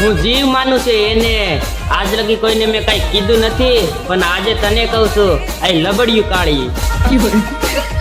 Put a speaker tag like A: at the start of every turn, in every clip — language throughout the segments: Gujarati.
A: હું જીવ માનું છું એને આજ લગી કોઈને મેં કઈ કીધું નથી પણ આજે તને કહું છું આ લબડિયું કાળી.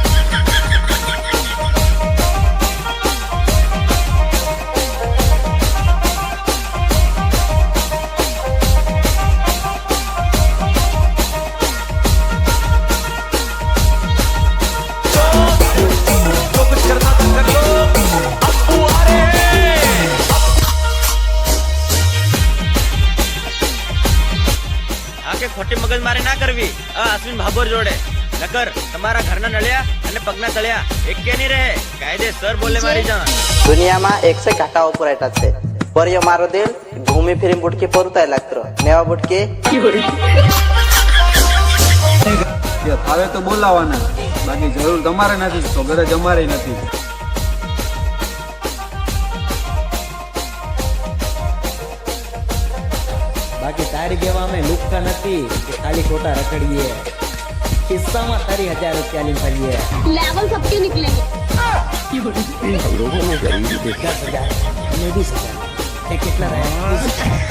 B: કે ખોટી મગજ મારી ના કરવી. આ અશ્વિન ભાભોર જોડે. નકર તમારા ઘરના નળિયા અને પગના તળિયા એકે નહીં રહે. કાયદેસર બોલે મારી જાણ
C: દુનિયામાં એકસે કાંટા ઉપર આટા છે. પર મારો દિલ ભૂમિ ફિરી બુટકી પરુતાય લાગતો. નેવા
D: બુટકી. ભાવે તો બોલાવાના. બાકી જરૂર તમારે નથી તો ઘરે જમારે નથી.
E: બાકી તારી જેવા અમે લુખ્ખા નથી કે ખાલી ખોટા રખડીએ ખિસ્સામાં તારી હજાર રૂપિયા લઈને ફરીએ
F: लेवल सबके निकलेंगे
E: દસ હજાર અને વીસ હજાર એ કેટલા રહ્યા